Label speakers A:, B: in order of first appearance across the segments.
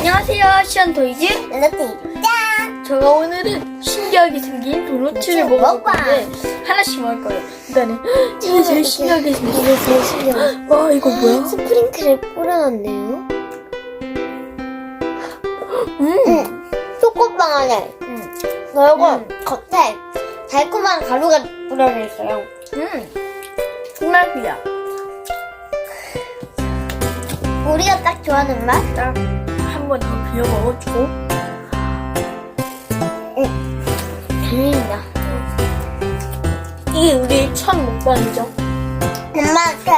A: 안녕하세요, 시안토이즈.
B: 르티 짠!
A: 제가 오늘은 신기하게 생긴 도넛을 먹을
B: 먹방.
A: 건데 하나씩 먹을 거예요. 일단은 이게 제일 신기하게 생겼어.
B: 이게 제일 신기해.
A: 와 이거 뭐야?
B: 스프링클을 뿌려놨네요.
A: 음,
B: 응. 초코빵 안에
A: 음,
B: 그리고
A: 음.
B: 겉에 달콤한 가루가 뿌려져 있어요.
A: 음. 정말이야.
B: 우리가 딱 좋아하는 맛?
A: 딱 한번 더 비워 먹어주고.
B: 재밌다.
A: 이게 우리 첫 먹방이죠.
B: 엄마한테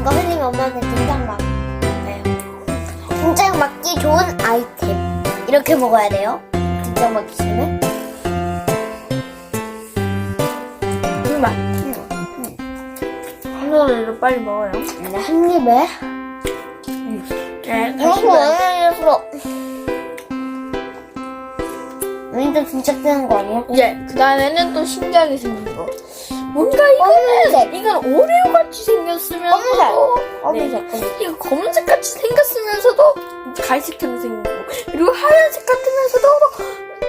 B: 이거 흘리면 엄마한테 등장 막. 네. 등장 맞기 좋은 아이템. 이렇게 먹어야 돼요. 등장 맞기 싫으면.
A: 정말. 하나를 빨리 먹어요.
B: 네, 한 입에.
A: 네, 다시 먹어요.
B: 왠지 진짜 뜨는 거 아니야?
A: 이제 그 다음에는 또 신기하게 생긴 거. 뭔가 이거는
B: 검은색.
A: 이건 오레오 같이 생겼으면서도
B: 검은색. 검은색,
A: 네.
B: 검은색.
A: 이거 검은색 같이 생겼으면서도 갈색처럼 생긴 거 그리고 하얀색 같으면서도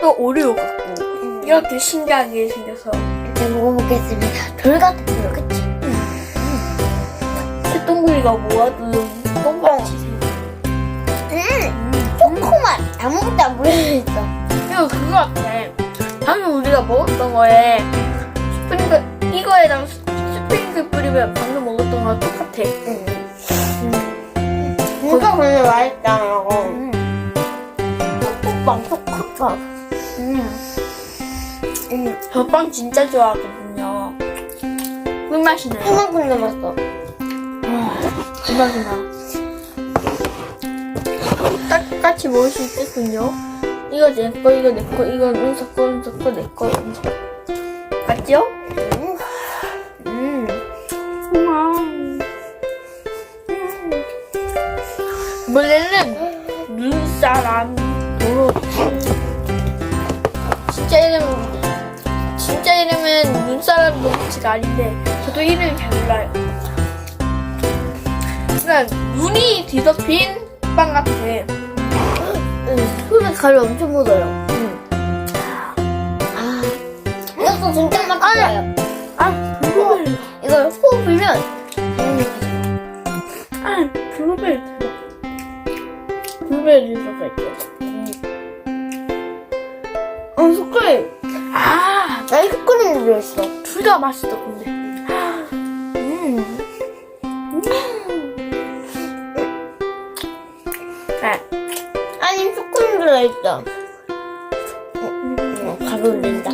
A: 또 오레오 같고 이렇게 신기하게 생겨서
B: 이제 먹어보겠습니다. 돌 같은 거, 그치?
A: 새똥구리가 모아둔 똥같이 생긴
B: 음, 초코맛. 아무것도 안 뿌려있어.
A: 이거 그거 같아 방금 우리가 먹었던 거에 스프링클 이거에다가 스- 스프링클 뿌리면 방금 먹었던 거랑 똑같아
B: 음. 이거 근데 맛있다, 이거.
A: 음.
B: 초코빵, 초코빵.
A: 음.
B: 음,
A: 저빵 진짜 좋아하거든요. 꿀맛이 나요.
B: 이만큼 남았어.
A: 꿀맛이 나. 딱, 같이 먹을 수 있겠군요. 이거 내 거, 이거 내 거, 이거 은서 거, 은서 거, 내 거, 은서 거. 맞죠?
B: 음. 음.
A: 음. 원래는 눈사람 도로 진짜 이름 진짜 이름은 눈사람 도치가 아닌데 저도 이름을 잘 몰라요. 그냥 눈이 뒤덮인 빵 같아.
B: 음, 손에 가루 엄청 묻어요.
A: 음.
B: 아, 이것도 진짜 맛있어요.
A: 아 블루베리.
B: 이걸 호 불면 당연히
A: 아 블루베리 대박. 블루베리 들어가 있죠.
B: 어, 숟가락.
A: 아
B: 아이스크림 들어있어.
A: 둘 다 맛있다 근데. 음.
B: 아니, 초콜릿 들어있어. 어, 가루 올린다.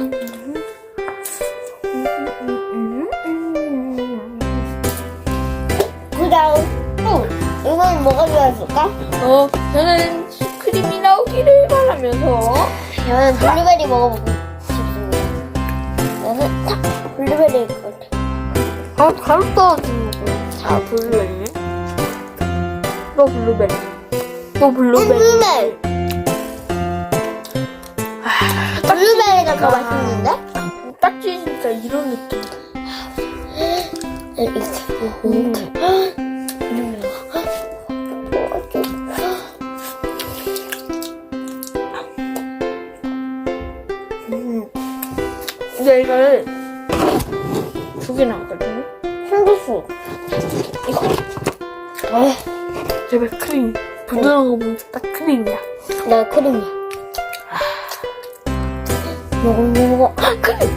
B: 그 다음, 또, 이건 뭐가 들어있을까?
A: 어, 저는 슈크림이 나오기를 바라면서
B: 저는 블루베리 먹어보고 싶습니다. 저는 딱 블루베리일 것 같아.
A: 아 거. 아 블루베리. 또 블루베리. 또 블루베리.
B: 블루베리. 블루베리가 더
A: 아.
B: 맛있는데?
A: 딱 찢으니까 이런 느낌.
B: 음,
A: 근데 이걸 두개 나왔거든요.
B: 향기수.
A: 이거
B: 아,
A: 제발 크림. 부드러운 거 보면 딱 크림이야.
B: 나 크림이야. 먹어, 먹어.
A: 아 크림.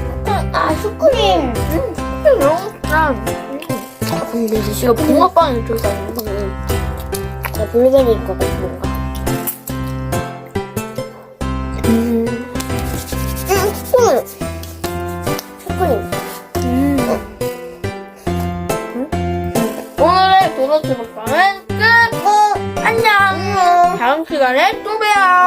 B: 아, 슈크림.
A: 음, 크림 너무 짠. 음.
B: 근데 이제
A: 이거 붕어빵이 들어가 있는 거.
B: 나 블루베리일 것 같아, 뭔가.
A: 음.
B: 음, 슈크림. 슈크림.
A: 음. 오늘의 도넛 먹방 은 끝!